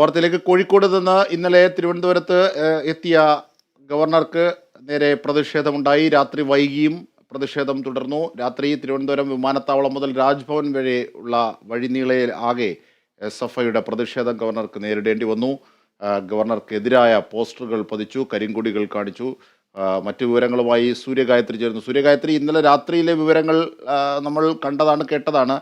വാർത്തയിലേക്ക് കോഴിക്കോട് നിന്ന് ഇന്നലെ തിരുവനന്തപുരത്ത് എത്തിയ ഗവർണർക്ക് നേരെ പ്രതിഷേധമുണ്ടായി. രാത്രി വൈകിയും പ്രതിഷേധം തുടർന്നു. രാത്രി തിരുവനന്തപുരം വിമാനത്താവളം മുതൽ രാജ്ഭവൻ വരെ ഉള്ള വഴിനീളയിൽ ആകെ എസ് എഫ് ഐയുടെ പ്രതിഷേധം ഗവർണർക്ക് നേരിടേണ്ടി വന്നു. ഗവർണർക്കെതിരായ പോസ്റ്ററുകൾ പതിച്ചു കരിങ്കുടികൾ കാണിച്ചു. മറ്റു വിവരങ്ങളുമായി സൂര്യഗായത്രി ചേർന്നു സൂര്യഗായത്രി ഇന്നലെ രാത്രിയിലെ വിവരങ്ങൾ നമ്മൾ കണ്ടതാണ് കേട്ടതാണ്.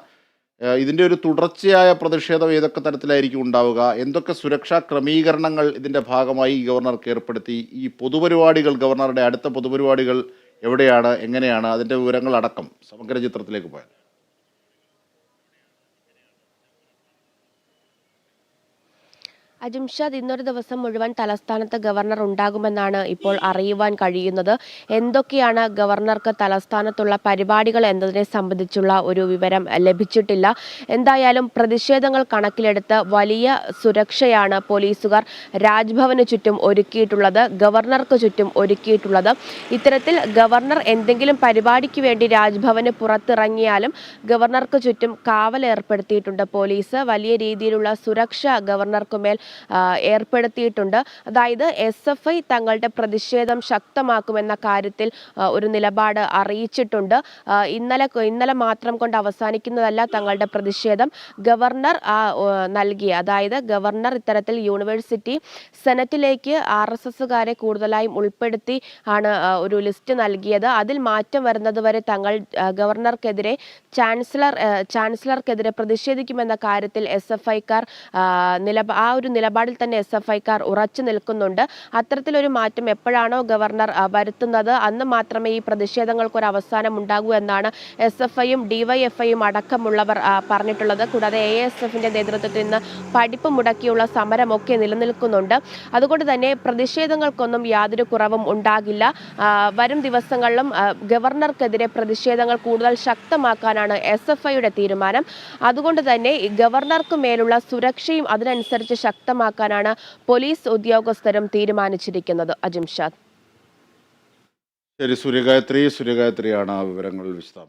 ഏഹ് ഇതിന്റെ ഒരു തുടർച്ചയായ പ്രതിഷേധം ഏതൊക്കെ തരത്തിലായിരിക്കും ഉണ്ടാവുക? എന്തൊക്കെ സുരക്ഷാ ക്രമീകരണങ്ങൾ ഇതിന്റെ ഭാഗമായി ഗവർണർക്ക് ഏർപ്പെടുത്തി? ഈ പൊതുപരിപാടികൾ ഗവർണറുടെ അടുത്ത പൊതുപരിപാടികൾ എവിടെയാണ്? എങ്ങനെയാണ്? അതിന്റെ വിവരങ്ങൾ അടക്കം സമഗ്ര ചിത്രത്തിലേക്ക് പോയാൽ അജിംഷാദ് ഇന്നൊരു ദിവസം മുഴുവൻ തലസ്ഥാനത്ത് ഗവർണർ ഉണ്ടാകുമെന്നാണ് ഇപ്പോൾ അറിയുവാൻ കഴിയുന്നത്. എന്തൊക്കെയാണ് ഗവർണർക്ക് തലസ്ഥാനത്തുള്ള പരിപാടികൾ എന്നതിനെ സംബന്ധിച്ചുള്ള ഒരു വിവരം ലഭിച്ചിട്ടില്ല. എന്തായാലും പ്രതിഷേധങ്ങൾ കണക്കിലെടുത്ത് വലിയ സുരക്ഷയാണ് പോലീസുകാർ രാജ്ഭവന് ചുറ്റും ഒരുക്കിയിട്ടുള്ളത് ഗവർണർക്ക് ചുറ്റും ഒരുക്കിയിട്ടുള്ളത്. ഇത്തരത്തിൽ ഗവർണർ എന്തെങ്കിലും പരിപാടിക്ക് വേണ്ടി രാജ്ഭവന് പുറത്തിറങ്ങിയാലും ഗവർണർക്ക് ചുറ്റും കാവൽ ഏർപ്പെടുത്തിയിട്ടുണ്ട് പോലീസ്. വലിയ രീതിയിലുള്ള സുരക്ഷ ഗവർണർക്കുമേൽ ഏർപ്പെടുത്തിയിട്ടുണ്ട്. അതായത് എസ് എഫ് ഐ തങ്ങളുടെ പ്രതിഷേധം ശക്തമാക്കുമെന്ന കാര്യത്തിൽ ഒരു നിലപാട് അറിയിച്ചിട്ടുണ്ട്. ഇന്നലെ ഇന്നലെ മാത്രം കൊണ്ട് അവസാനിക്കുന്നതല്ല തങ്ങളുടെ പ്രതിഷേധം. ഗവർണർ നൽകിയ അതായത് ഗവർണർ ഇത്തരത്തിൽ യൂണിവേഴ്സിറ്റി സെനറ്റിലേക്ക് ആർ എസ് എസുകാരെ കൂടുതലായും ഉൾപ്പെടുത്തി ആണ് ഒരു ലിസ്റ്റ് നൽകിയത്. അതിൽ മാറ്റം വരുന്നതുവരെ തങ്ങൾ ഗവർണർക്കെതിരെ ചാൻസലർ ചാൻസലർക്കെതിരെ പ്രതിഷേധിക്കുമെന്ന കാര്യത്തിൽ എസ് എഫ് ഐക്കാർ നില ആ ഒരു നിലപാടിൽ തന്നെ എസ് എഫ് ഐക്കാർ ഉറച്ചു നിൽക്കുന്നുണ്ട്. അത്തരത്തിലൊരു മാറ്റം എപ്പോഴാണോ ഗവർണർ വരുത്തുന്നത്? അന്ന് മാത്രമേ ഈ പ്രതിഷേധങ്ങൾക്കൊരു അവസാനം ഉണ്ടാകൂ എന്നാണ് എസ് എഫ് ഐയും ഡിവൈഎഫ്ഐയും അടക്കമുള്ളവർ പറഞ്ഞിട്ടുള്ളത്. കൂടാതെ എ എസ് എഫിന്റെ നേതൃത്വത്തിൽ നിന്ന് പഠിപ്പ് മുടക്കിയുള്ള സമരമൊക്കെ നിലനിൽക്കുന്നുണ്ട്. അതുകൊണ്ട് തന്നെ പ്രതിഷേധങ്ങൾക്കൊന്നും യാതൊരു കുറവും ഉണ്ടാകില്ല. വരും ദിവസങ്ങളിലും ഗവർണർക്കെതിരെ പ്രതിഷേധങ്ങൾ കൂടുതൽ ശക്തമാക്കാനാണ് എസ് എഫ് ഐയുടെ തീരുമാനം. അതുകൊണ്ട് തന്നെ ഗവർണർക്ക് മേലുള്ള സുരക്ഷയും അതിനനുസരിച്ച് ശക്തമാക്കാനാണ് പോലീസ് ഉദ്യോഗസ്ഥരും തീരുമാനിച്ചിരിക്കുന്നത്. അജിംഷാദ് ശരി സൂര്യഗായത്രി സൂര്യഗായത്രിയാണ് വിവരങ്ങൾ വിശദാംശം.